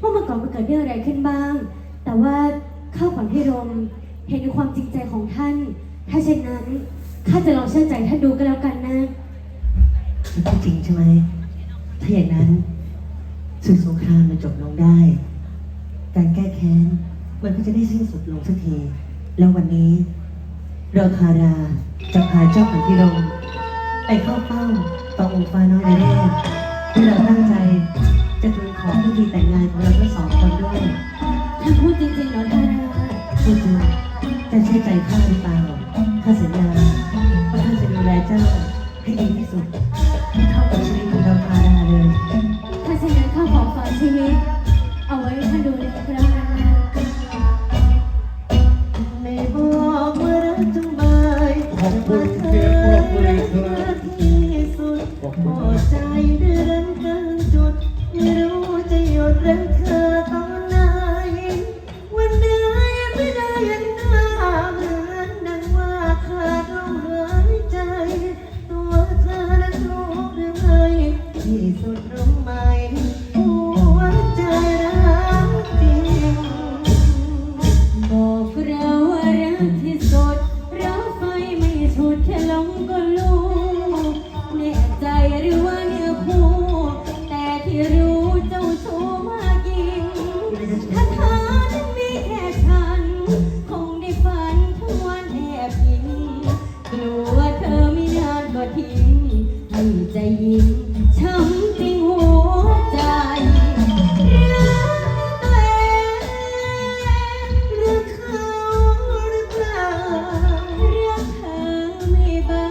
ว่าเมื่อก่อนมันเกิดเรื่องอะไรขึ้นบ้าง แต่ว่าข้าขวัญพิรมเห็นในความจริงใจของท่าน ถ้าเช่นนั้นข้าจะลองเชื่อใจท่านดูก็แล้วกันนะมันก็จริงใช่ไหม ถ้าอย่างนั้นศึกสงครามมันจบลงได้ การแก้แค้น มันก็จะได้สิ้นสุดลงสักที แล้ววันนี้ เราทาราจะพาเจ้าขันพิรมไปเข้าเฝ้าต่อองค์ฟ้าน้อยในแรกที่เราตั้งใจจะทู ขอพิธีแต่งงานของเราทั้งสองคนด้วยท่านพูดจริงๆเหรอทาราพูดจริงจะเชื่อใจข้าหรือเปล่าข้าสัญญาว่าข้าจะดูแลเจ้าให้ดีที่สุดให้เท่ากับชีวิตของเราทาราเลยถ้าเช่นนั้นข้าขอฝากชีวิต เอาไว้ให้ท่านดูแลก็แล้วกันนะไม่บอกว่ารักจังใบขอบคุณเสียงปรบมือครับ ที่สุด กลัวเธอไม่นานก็ทิ้งให้ใจยิงช้ำจริงหัวใจรักตัวเองรักเขาหรือเปล่ารักเธอไม่เบา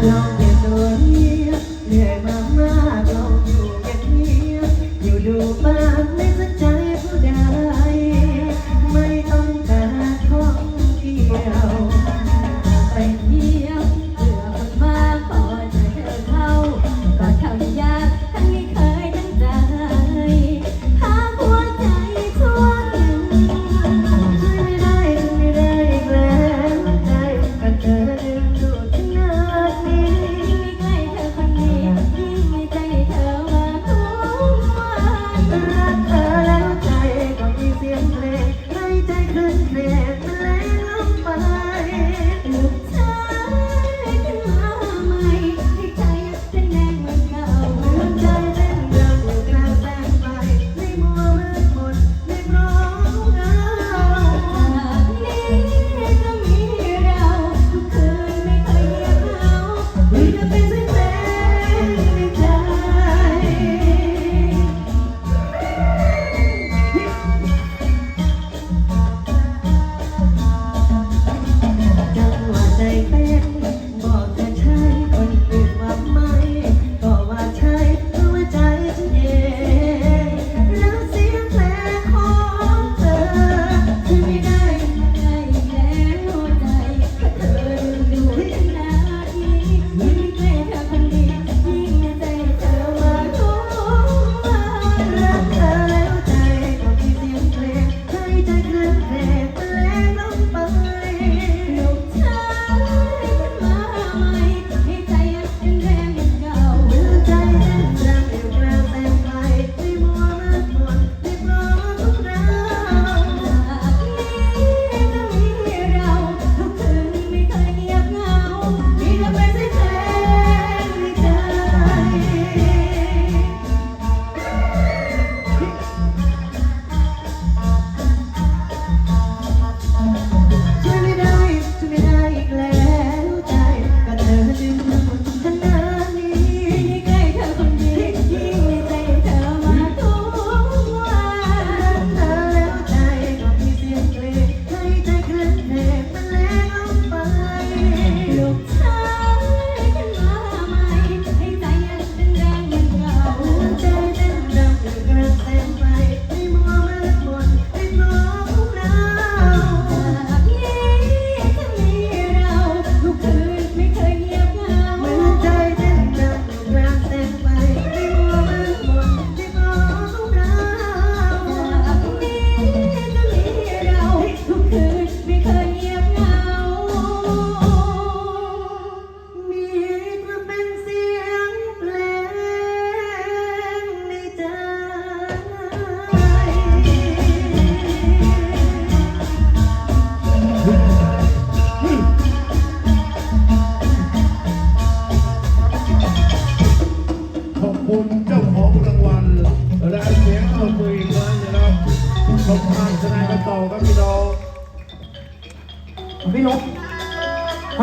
Yeah.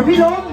พี่ลง